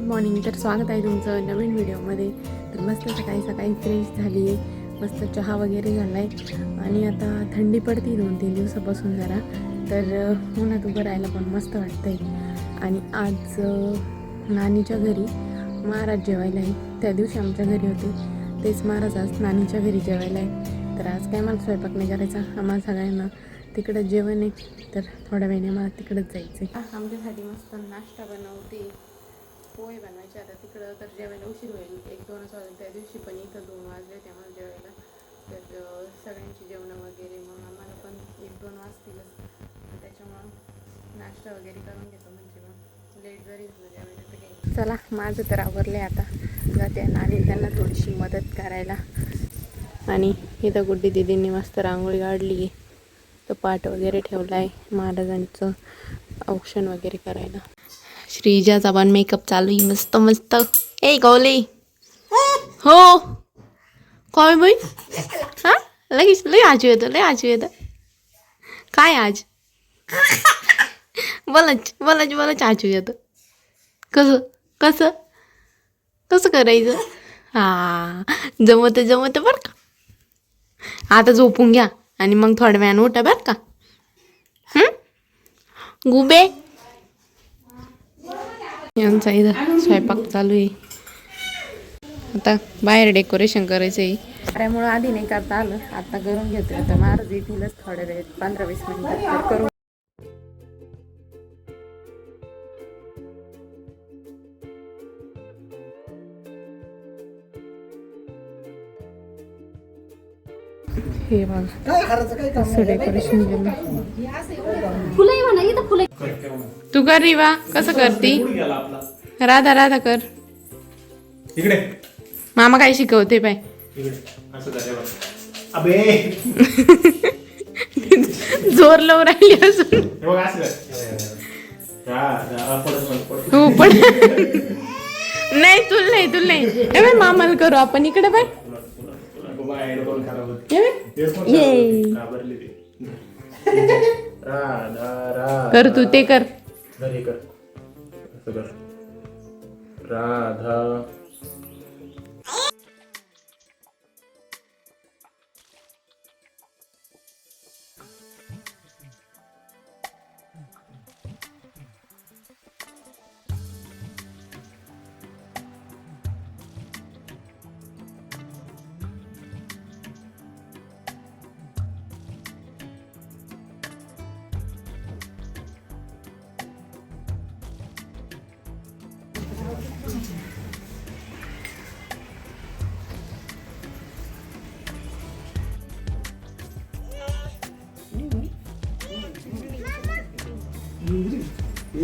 Good morning. तर स्वागत आहे तुमचं नवीन व्हिडिओमध्ये. तर मस्त सकाळी सकाळी फ्रेश झाली. आहे मस्त चहा वगैरे झाला आहे आणि आता थंडी पडते दोन तीन दिवसापासून जरा. तर उन्हात उभं राहायला पण मस्त वाटतं आहे आणि आज नानीच्या घरी महाराज जेवायला आहे त्या दिवशी आमच्या घरी होते. तेच महाराज आज नानीच्या घरी जेवायला आहे तर आज काय मला स्वयंपाक नाही करायचा. आम्हाला सगळ्यांना तिकडं जेवण आहे. तर थोड्या वेळाने मला तिकडंच जायचं आहे आमच्यासाठी मस्त नाश्ता बनवते. पोहे बनवायचे. आता तिकडं तर जेवायला उशीर होईल. एक दोनच वाजले त्या दिवशी पण इथं दोन वाजले होते आम्हाला जेवायला. तर सगळ्यांची जेवणं वगैरे मग आम्हाला पण एक दोन वाजतीलच. त्याच्यामुळं नाश्ता वगैरे करून घेतो म्हणजे मग. लेट जरी झालं जेवायला तर. काही चला माझं तर आवरलं आहे आता. जाते आणि त्यांना थोडीशी मदत करायला. आणि इथं गुड्डी दिदींनी मस्त रांगोळी काढली. आहे तो पाठ वगैरे ठेवला आहे महाराजांचं औक्षण वगैरे करायला. श्रीजाचा पण मेकअप चालू आहे मस्त मस्त ए गौले हो काय बाई हा लगेच लय आजू येतं लय आजू येतं काय आज बोलाच बोलाच बोलाच आजू येतं कसं कसं कसं करायचं हा जमत जमत बरं का आता झोपून घ्या आणि मग थोड्या वेळानं उठा बरं का गुबे यांचा इथं स्वयंपाक चालू आहे. आता बाहेर डेकोरेशन करायचं आहे त्यामुळं आधी नाही करता आलं. आता करून घेतोय. आता महाराज येतीलच थोड्या वेळ पंधरा वीस मिनिटात तर करू हे बघा असं डेकोरेशन केलं. तू कर रिवा कसं करती? राधा राधा कर. इकडे. मामा काय शिकवते पाय जोर लावून राहिली असून कर. हा, पण नाही तुला नाही तुला नाही. मामाला करू आपण इकडे बाय. ये राधा, राधा. कर तू ते कर. असं कर. राधा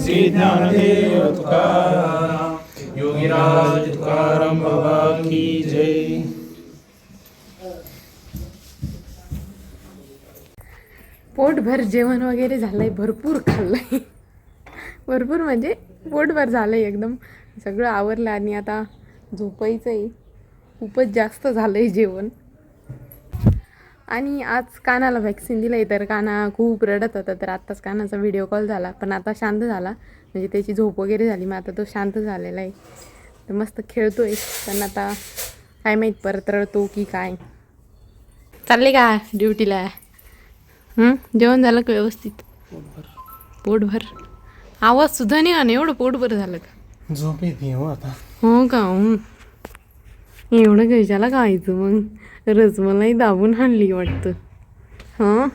सिद्धादेव तुकाराम योगीराज तुकाराम बाबा की जय पोटभर जेवण वगैरे झालंय भरपूर खाल्लंय. भरपूर म्हणजे पोटभर झालंय एकदम. सगळं आवरलं आणि आता झोपायचंही खूपच जास्त झालंय जेवण. आणि आज कानाला व्हॅक्सिन दिलं आहे तर काना खूप रडत होता तर आत्ताच कानाचा व्हिडिओ कॉल झाला. पण आता शांत झाला. म्हणजे त्याची झोप वगैरे झाली मग आता तो शांत झालेला आहे. तर मस्त खेळतोय. पण आता काय माहीत परत रडतो की काय. चालले का ड्युटीला हं? जेवण झालं का व्यवस्थित? पोटभर. आवाज सुद्धा नाही आणि एवढं पोटभर झालं का? झोप येते हो आता. हो का. एवढं कशाला खायचं मग. रसमलाई दाबून आणली वाटतं. हां?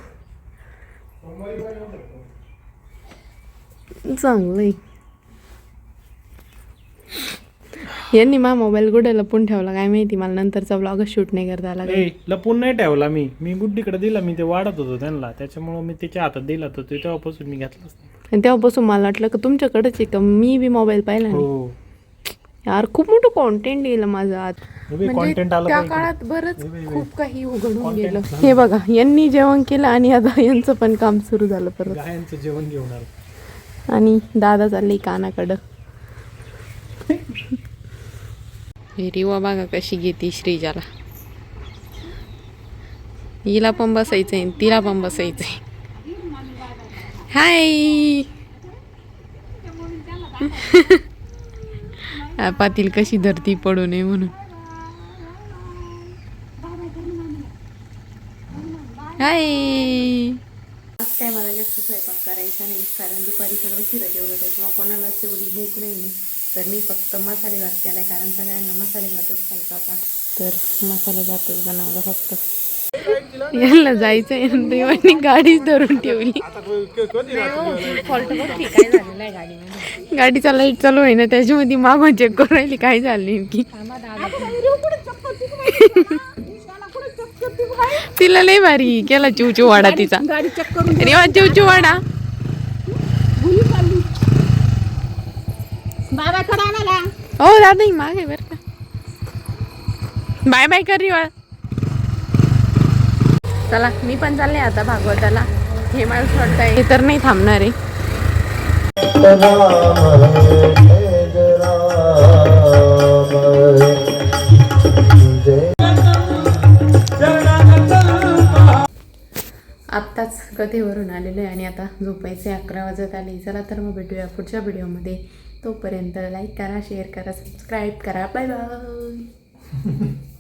चांगलं आहे यांनी मा मोबाईल कुठे लपून ठेवला? काय माहिती? मला नंतरचा ब्लॉगच शूट नाही करता आला ए लपून नाही ठेवला मी. मी गुड्डीकडे दिला मी ते वाढत होतो त्यांना. त्याच्यामुळं मी त्याच्या हातात दिला तर ते तेव्हापासून मी घेतलाच नाही. आणि तेव्हापासून मला वाटलं का तुमच्याकडेच आहे का? मी बी मोबाईल पाहिला नाही. हो. यार खूप मोठं कॉन्टेंट गेलं माझं आज म्हणजे त्या. काळात बरंच खूप काही उघडून गेलं. हे बघा यांनी जेवण केलं आणि आता यांचं पण काम सुरू झालं परत. गायांचं जेवण घेऊन आणि दादा चालले कानाकडं. हे रिवा बघा कशी घेते श्रीजाला. हिला पण बसायचंय तिला पण बसायचंय. हाय. पातील कशी धरती पडू नये म्हणून. हाय. आज काय मला जास्त स्वयंपाक करायचा नाही कारण दुपारी पण उशिरा जेवलो त्याच्यामुळे कोणालाच एवढी भूक नाही तर मी फक्त मसाले भात केलाय कारण सगळ्यांना मसाले भातच खायचा होता. तर मसाले भातच बनवला फक्त. याला जायचंय देवानी गाडीच धरून ठेवली. गाडीचा लाइट चालू आहे ना त्याच्यामध्ये मागून चेक करून राहिली काय झालं नेमकी. तिला लय भारी केला चिवचिव वाडा तिचा. रेवा चिवचिव वाडा. हो दादा मागे माग आहे बरं का. बाय बाय कर रिवा चला मी पण चालले आता भागवताला. हे मला वाटतं हे तर नाही थांबणार आहे. आत्ताच कथेवरून आलेलो आहे आणि आता झोपायचे अकरा वाजत आले. चला तर मग भेटूया पुढच्या व्हिडिओमध्ये. तोपर्यंत लाईक करा शेअर करा सबस्क्राईब करा. Bye bye